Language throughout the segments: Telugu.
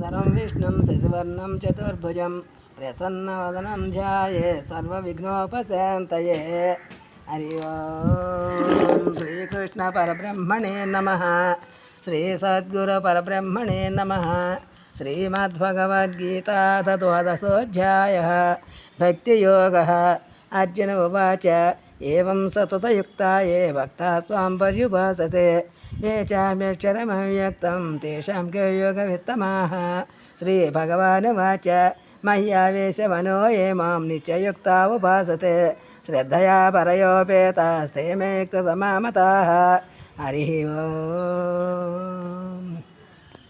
धरं विष्णुं शशिवर्णं चतुर्भुजं प्रसन्नवदनं ध्याये, सर्वविघ्नोपशान्तये। हरि ओं श्रीकृष्णपरब्रह्मणे नमः। श्रीसद्गुरुपरब्रह्मणे नमः। श्रीमद्भगवद्गीता तद्वादशोऽध्यायः भक्तियोगः। अर्जुन उवाच। ఏం సతతయుక్త ఏ భక్త స్వాం పర్యుపాసతే ఏ చామ్యక్షరమవ్యక్తం తేషాం కే యోగవిత్తమా శ్రీ భగవాన్ వాచ మయ్యావేశమనో ఏ మాం నిత్యయుక్త ఉపాసతే శ్రద్ధయా పరయోపేతాస్తే మే కృతమామత హరి ఓం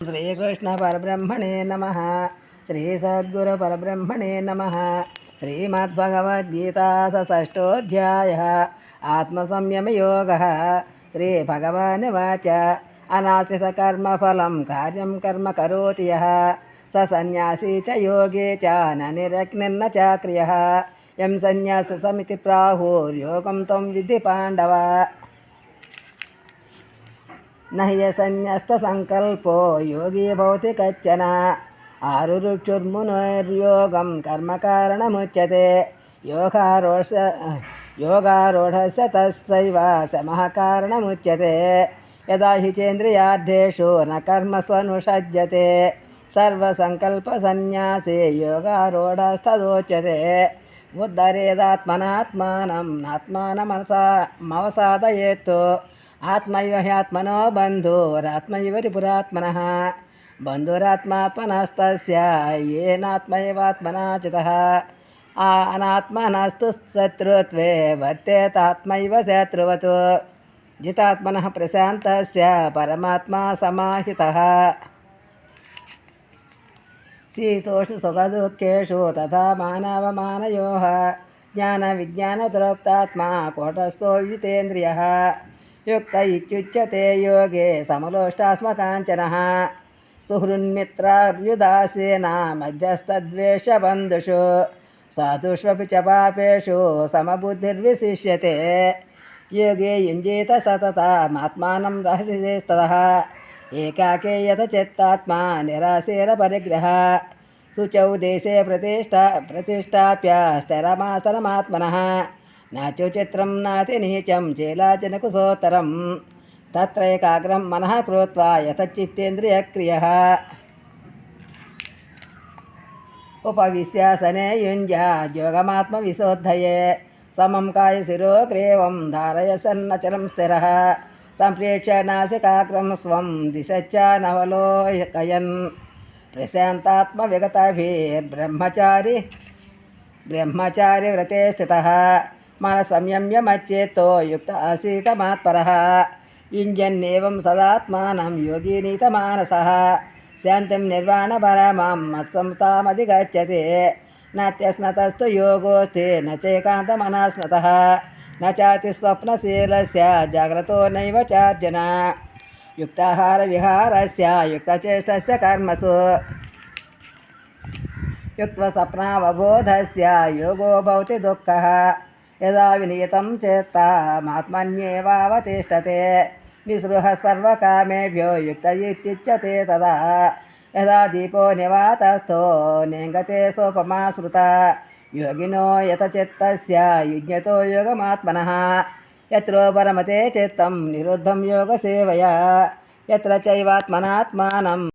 శ్రీకృష్ణ పరబ్రహ్మణే నమ శ్రీ సద్గురు పరబ్రహ్మణే నమ శ్రీమద్భగవద్గీతా షష్టోధ్యాయ ఆత్మసంయమయోగ. శ్రీభగవానువాచ. అనాశ్రితకర్మఫలం కార్యం కర్మ కరోతి యः. స సన్యాసీ చ యోగే చ న నిరగ్నిర్న చాక్రియः యం సన్యాస సమితి ప్రాహుర్యోగం త్వం విధి పాండవ. నహ్యసన్యస్తసంకల్పో యోగీ భవతి కచ్చన. ఆరురుక్షుర్మునుర్యోగం కర్మకారణముచ్యతే యోగారోష యోగారూఢస్య తస్సైవ శమః కారణముచ్యతే యదా హి చేంద్రియార్థేషు న కర్మస్వనుషజ్యతే సర్వసంకల్పసన్యాసే యోగారూఢస్తదోచ్యతే ఉద్ధరేదాత్మనాత్మానం నాత్మానమనసా మవసాదయేత్తు ఆత్మైవ హ్యాత్మనో బంధురాత్మైవ రిపురాత్మన బంధురాత్మాత్మనస్తస్య ఏనాత్మైవాత్మనా ఆ అనాత్మనస్తు శత్రుత్వే వర్తేతాత్మైవ శత్రువత్ జితాత్మన ప్రశాంతస్య పరమాత్మా సమాహిత శీతోష్ణ సుఖదుఃఖేషు తథా మానవమానయోः జ్ఞానవిజ్ఞానతృప్తాత్మా కూటస్థో జితేంద్రియः యుక్త ఇత్యుచ్యతే యోగే సమలోష్టాస్మకాంచనः సుహృన్మిత్రాభ్యుదాసేన మధ్యస్థద్వేషబంధుషు సాధుష్వపి చ పాపేషు సమబుద్ధిర్విశిష్యతే యోగే యుంజేత సతతమాత్మానం రహస్యస్తः ఏకాకే యత చిత్తాత్మా నిరాశేర పరిగ్రహ శుచౌ దేశే ప్రతిష్టా ప్రతిష్టాప్య స్థిరమాసనమాత్మనः నాచో చిత్రం నాతి నీచం చేలాచనకుసోత్తరం తత్రైకాగ్రం మనః కృత్వా యతచిత్తేంద్రియక్రియः ఉపవిశ్యాసనే యుంజాద్యోగమాత్మవిశోద్ధయే సమం కాయశిరో గ్రీవం ధారయసన్నచరం స్థిరः. సంప్రేక్ష్య నాసికాగ్రం స్వం దిశచ్చానవలోకయన్. ప్రశాంతాత్మవిగతభిర్బ్రహ్మచారి బ్రహ్మచారి వ్రతే స్థిత. మన సంయమ్యమచ్చేత్తో యుక్త ఆసీతమాత్పర యుంజన్నేవం సదాత్మానం యోగినీతమానస శాంతిం నిర్వాణపరమాం మత్సంస్థామధిగచ్చతే నాత్యస్నతస్తు యోగోస్తే న చైకాంతమనాస్నతः న చాతి స్వప్నశీలస్య జాగ్రత్తో నైవ చార్జన యుక్తాహార విహారస్య యుక్తచేష్టస్య కర్మసు యుక్తస్వప్నావబోధస్య యోగో భవతి దుఃఖ యదా వినియతం చేత్తామాత్మన్యేవావతిష్టతే నిస్పృహ సర్వకామేభ్యో యుక్త ఇత్యుచ్యతే తదా యదా దీపో నివాతస్థో నేంగతే సోపమా స్మృత యోగినో యత చిత్తస్య యుజ్ఞతో యోగమాత్మనः యత్రో పరమతే చిత్తం నిరుద్ధం యోగసేవయా యత్ర చైవాత్మనాత్మానం